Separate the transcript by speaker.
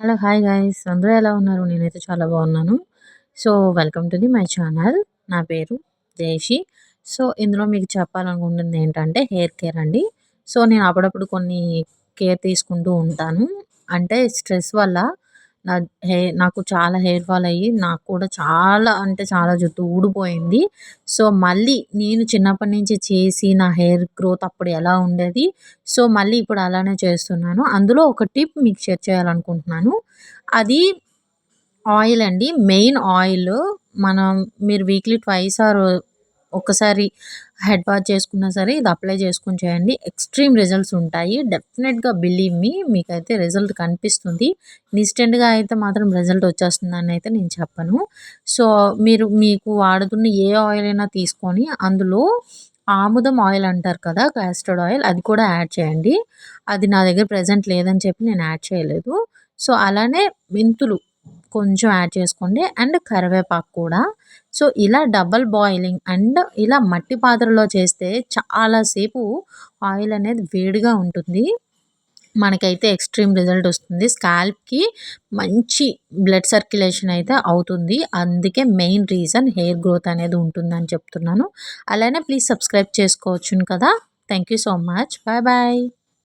Speaker 1: Hello hi guys అందరూ ఎలా ఉన్నారు? నేనైతే చాలా బాగున్నాను. So welcome to the my channel. నా పేరు దేశి సో ఇందులో మీకు చెప్పాలనుకుంటుంది ఏంటంటే హెయిర్ కేర్ అండి. సో నేను అప్పుడప్పుడు కొన్ని కేర్ తీసుకుంటూ ఉంటాను. అంటే స్ట్రెస్ వల్ల నా హెయిర్ నాకు చాలా హెయిర్ ఫాల్ అయ్యి నాకు కూడా చాలా అంటే చాలా జుట్టు ఊడిపోయింది. సో మళ్ళీ నేను చిన్నప్పటి నుంచి చేసి నా హెయిర్ గ్రోత్ అప్పుడు ఎలా ఉండేది సో మళ్ళీ ఇప్పుడు అలానే చేస్తున్నాను. అందులో ఒక టిప్ మీకు షేర్ చేయాలనుకుంటున్నాను. అది ఆయిల్ అండి. Main oil. మనం మీరు వీక్లీ ట్వైస్ ఆర్ ఒక్కసారి హెడ్ వాష్ చేసుకున్నా సరే ఇది అప్లై చేసుకొని చేయండి. ఎక్స్ట్రీమ్ రిజల్ట్స్ ఉంటాయి. డెఫినెట్గా బిలీవ్ మీ. మీకైతే రిజల్ట్ కనిపిస్తుంది. ఇన్స్టెంట్గా అయితే మాత్రం రిజల్ట్ వచ్చేస్తుందని అయితే నేను చెప్పను. సో మీరు మీకు వాడుతున్న ఏ ఆయిల్ అయినా తీసుకొని అందులో ఆముదం ఆయిల్ అంటారు కదా క్యాస్టర్డ్ ఆయిల్ అది కూడా యాడ్ చేయండి. అది నా దగ్గర ప్రజెంట్ లేదని చెప్పి నేను యాడ్ చేయలేదు. సో అలానే మెంతులు. కొంచెం యాడ్ చేసుకోండి. అండ్ కరివేపాకు కూడా. సో ఇలా డబల్ బాయిలింగ్ అండ్ ఇలా మట్టి పాత్రలో చేస్తే చాలాసేపు ఆయిల్ అనేది వేడిగా ఉంటుంది. మనకైతే ఎక్స్ట్రీమ్ రిజల్ట్ వస్తుంది. స్కాల్ప్కి మంచి బ్లడ్ సర్క్యులేషన్ అయితే అవుతుంది. అందుకే మెయిన్ రీజన్ హెయిర్ గ్రోత్ అనేది ఉంటుందని చెప్తున్నాను. అలానే ప్లీజ్ సబ్స్క్రైబ్ చేసుకోవచ్చును కదా. Thank you so much. Bye bye.